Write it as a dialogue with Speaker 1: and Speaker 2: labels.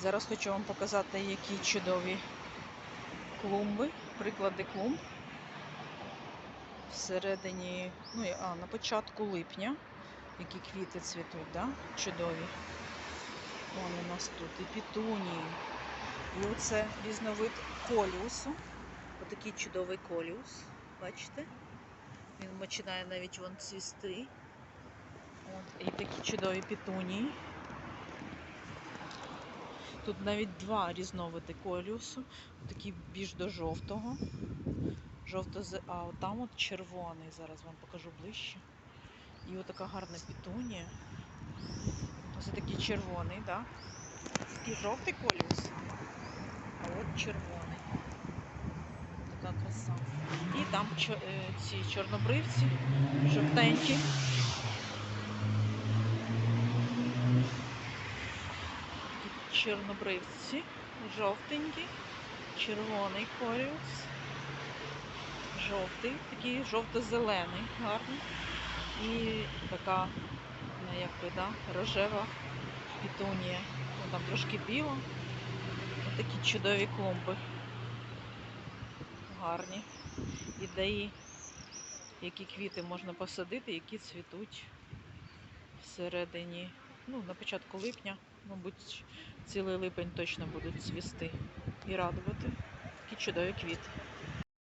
Speaker 1: Зараз хочу вам показати, які чудові клумби, приклади клумб. Всередині, ну а, на початку липня, які квіти цвітуть, да? чудові. Вон у нас тут і пітунії. І оце різновид коліусу. Отакий чудовий коліус. Бачите? Він починає навіть вон цвісти. От, і такі чудові пітунії. Тут навіть два різновиди коліусу. Такий більш до жовтого. Жовто а от там от червоний. Зараз вам покажу ближче. І отака гарна пітунія. Ось такий червоний, так? Такий жовтий коліус. А от червоний. Така краса. І там е, ці чорнобривці, жовтенькі. Чорнобривці, жовтенькі, червоний коліус, жовтий, такий жовто-зелений, гарний. І така, ну, як би, да, рожева пітунія. Ну, там трошки біла. Ось такі чудові клумби. Гарні. Ідеї, які квіти можна посадити, які цвітуть всередині, ну, на початку липня, мабуть, цілий липень точно будуть цвісти і радувати. Такі чудові квіти.